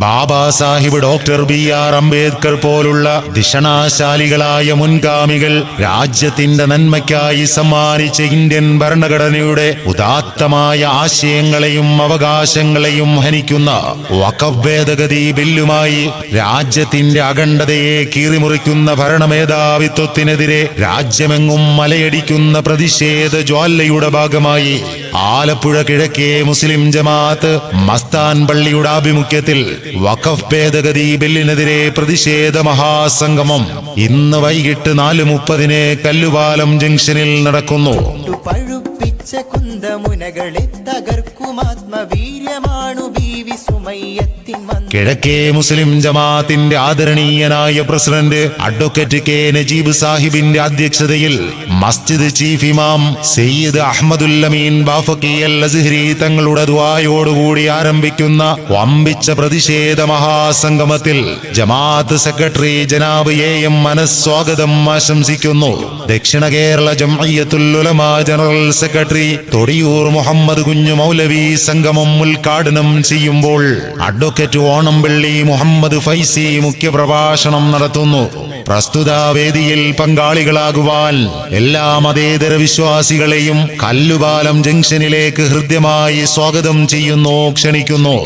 Baba Saheb doctor B R Ambedkar പോലുള്ള ദിഷണാശാലികളായ മുൻഗാമികൾ രാജ്യത്തിന്റെ നന്മയ്ക്കായി സമ്മാനിച്ച ഇന്ത്യൻ ഭരണഘടനയുടെ ഉദാത്തമായ ആശയങ്ങളെയും അവകാശങ്ങളെയും ഹനിക്കുന്ന വകഭേദഗതി ഭേദഗതി ബില്ലുമായി രാജ്യത്തിന്റെ അഖണ്ഡതയെ കീറിമുറിക്കുന്ന ഭരണമേധാവിത്വത്തിനെതിരെ രാജ്യമെങ്ങും മലയടിക്കുന്ന പ്രതിഷേധ ജ്വാലയുടെ ഭാഗമായി ആലപ്പുഴ കിഴക്കേ മുസ്ലിം ജമാഅത്ത് മസ്താൻ പള്ളിയുടെ ആഭിമുഖ്യത്തിൽ വഖഫ് ഭേദഗതി ബില്ലിനെതിരെ പ്രതിഷേധ മഹാസംഗമം. ഇന്ന് വൈകിട്ട് നാല് മുപ്പതിന് കല്ലുപാലം ജംഗ്ഷനിൽ നടക്കുന്നു. പഴുപ്പിച്ച കുന്തമുനകളെ തകർക്കുമാത്മവീര്യമാണു ബീവി സുമയ്യത്തിൻ കിഴക്കേ മുസ്ലിം ജമാഅത്തിന്റെ ആദരണീയനായ പ്രസിഡന്റ് അഡ്വക്കേറ്റ് കെ നജീബ് സാഹിബിന്റെ അധ്യക്ഷതയിൽ മസ്ജിദ് ചീഫ് ഇമാം സയ്യിദ് അഹമ്മദുല്ലമീൻ ബാഫക്കി അൽ അസ്ഹരി തങ്ങളുടെ ദ്വായോടുകൂടി ആരംഭിക്കുന്ന വമ്പിച്ച പ്രതിഷേധ മഹാസംഗമത്തിൽ ജമാഅത്ത് സെക്രട്ടറി ജനാബ് എ എം മനസ്വാഗതം സ്വാഗതം ആശംസിക്കുന്നു. ദക്ഷിണ കേരള ജംഅയ്യത്തുൽ ഉലമ ജനറൽ സെക്രട്ടറി തൊടിയൂർ മുഹമ്മദ് കുഞ്ഞു മൗലവി സംഗമം ഉദ്ഘാടനം ചെയ്യുമ്പോൾ അഡ്വക്കേറ്റ് ഓണംപള്ളി മുഹമ്മദ് ഫൈസി മുഖ്യപ്രഭാഷണം നടത്തുന്നു. പ്രസ്തുത വേദിയിൽ പങ്കാളികളാകുവാൻ എല്ലാ മതേതര വിശ്വാസികളെയും കല്ലുപാലം ജംഗ്ഷനിലേക്ക് ഹൃദ്യമായി സ്വാഗതം ചെയ്യുന്നു ക്ഷണിക്കുന്നു.